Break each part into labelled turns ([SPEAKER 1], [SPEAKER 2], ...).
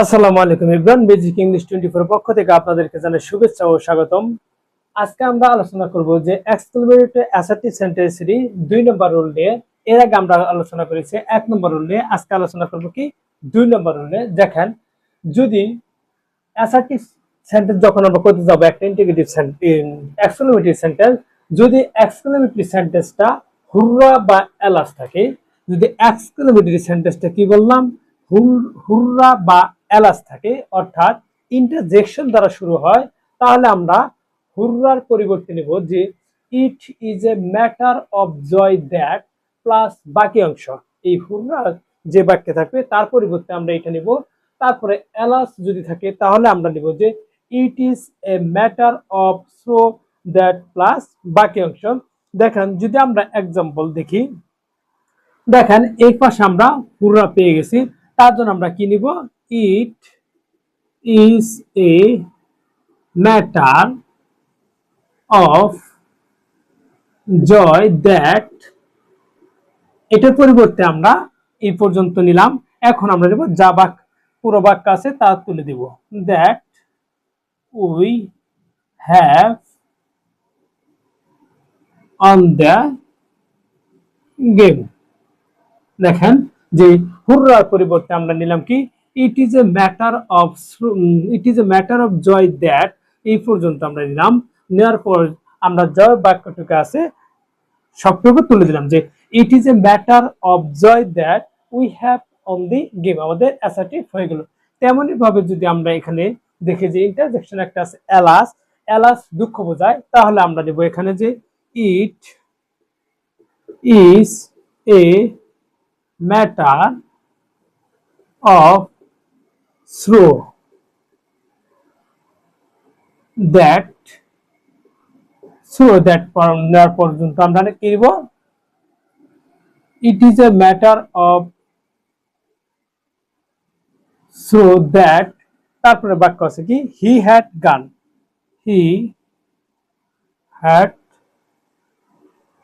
[SPEAKER 1] আসসালামু আলাইকুম Ibran basic English twenty four পক্ষ থেকে আপনাদেরকে জানাই শুভেচ্ছা ও স্বাগতম। আজকে আমরা আলোচনা করব যে এক্সক্লেমেটরি অ্যাসার্টিভ সেন্টেন্সেরই দুই নম্বর রুল নিয়ে। এর আগে আমরা আলোচনা করেছি, এক নম্বর রুল নিয়ে। আজকে আলোচনা করব কি? দুই নম্বর রুল নিয়ে। দেখেন, যদি অ্যাসার্টিভ সেন্টেন্স যখন আমরা করতে যাব, একটা ইন্টিগ্রেটিভ এক্সক্লেমেটরি সেন্টেন্স যদি এক্সক্লেমেটরি সেন্টেন্সটা হুররা বা এলাস থাকে, যদি এক্সক্লেমেটরি সেন্টেন্সটা কি বললাম? হুর- হুররা বা এলাস থাকে, অর্থাৎ ইন্টারজেকশন দ্বারা শুরু হয়, তাহলে আমরা হুররার পরিবর্তে নেব যে it is a matter of joy that plus বাকি অংশ। এই হুররা যে বাক্যে থাকবে, তার পরিবর্তে আমরা এটা নিব। তারপরে এলাস যদি থাকে, তাহলে আমরা নিব যে it is a matter of so that plus বাকি অংশ। দেখেন, যদি আমরা এক্সাম্পল দেখি, দেখেন, এই পাশে আমরা হুররা পেয়ে গেছি, তার জন্য আমরা কি নিব? It is a matter of joy that এটার পরিবর্তে আমরা এই পর্যন্ত নিলাম। এখন আমরা নেব যা বাক পুরো বাক্য আছে তা তুলে দিব। That we have on the game দেখেন যে হুররার পরিবর্তে আমরা নিলাম কি? It is a matter of it is a matter of joy that এই পর্যন্ত আমরা নিলাম। নেওয়ার পর আমরা জয় বাক্যটুকু আছে, সবটুকু তুলে দিলাম যে it is a matter of joy that we have on the game আমাদের অ্যাসার্টিভ হয়ে গেল। তেমনই ভাবে যদি আমরা এখানে দেখি যে ইন্টারজেকশন একটা আছে এলাস এলাস দুঃখ বোঝায়, তাহলে আমরা নেব এখানে যে it is a matter of throw that throw that পর- নেওয়ার পর্যন্ত আমরা কি দিব it is a matter of so that তারপরে বাক্য আছে কি হি হ্যাড গান হি হ্যাড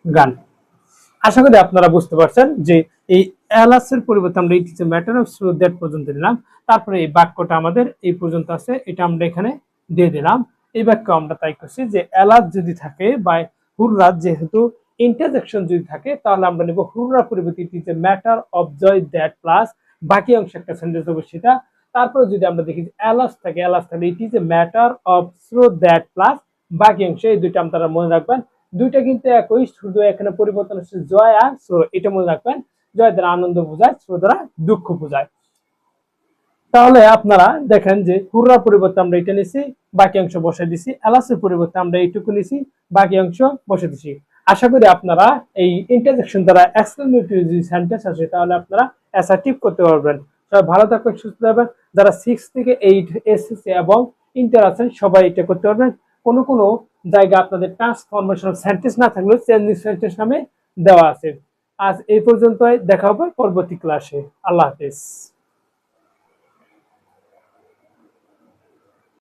[SPEAKER 1] গান আশা করি আপনারা বুঝতে পারছেন যে এই এলাসের পরিবর্তে আমরা it is matter of sorrow that পর্যন্ত দিলাম তারপরে এই বাক্যটা আমাদের এই পর্যন্ত আছে, এটা আমরা এখানে দিয়ে দিলাম। এই বাক্য আমরা তাই করছি যে এলাস যদি থাকে বা হুররা যেহেতু ইন্টারজেকশন যদি থাকে, তাহলে আমরা নেব হুররা পরিবর্তে it is a matter of joy that plus বাকি অংশ একটা সেন্টেন্স হবে সেটা। তারপরে যদি আমরা দেখি যে এলাস থাকে এলাস থাকে it is a matter of sorrow that plus বাকি অংশ, এই দুইটা আপনারা মনে রাখবেন। দুইটা কিন্তু একই, শুধু এখানে পরিবর্তন হচ্ছে জয় আর স্রো এটা মনে রাখবেন জয় দ্বারা আনন্দ বোঝায় স্রো দ্বারা দুঃখ বোঝায়। তাহলে আপনারা দেখেন যে হুররা পরিবর্তে আমরা এটা নিছি, বাকি অংশ বসে দিছি এলাসের পরিবর্তে আমরা এইটুকু নিছি, বাকি অংশ বসে দিছি। আশা করি আপনারা এই ইন্টারজেকশন দ্বারা এক্সক্লেমেটরি যদি সেন্টেন্স আছে, তাহলে আপনারা অ্যাসার্টিভ করতে পারবেন। সবাই ভালো থাকবেন, সুস্থ থাকবেন। যারা সিক্স থেকে এইট এসএসসি এবং ইন্টার আছেন, সবাই এটা করতে পারবেন। কোনো কোনো জায়গা আপনাদের ট্রান্সফরমেশন সেন্টেন্স না থাকলেও চেঞ্জিং সেন্টেন্স নামে দেওয়া আছে। আজ এই পর্যন্তই, দেখা হবে পরবর্তী ক্লাসে আল্লাহ হাফিজ।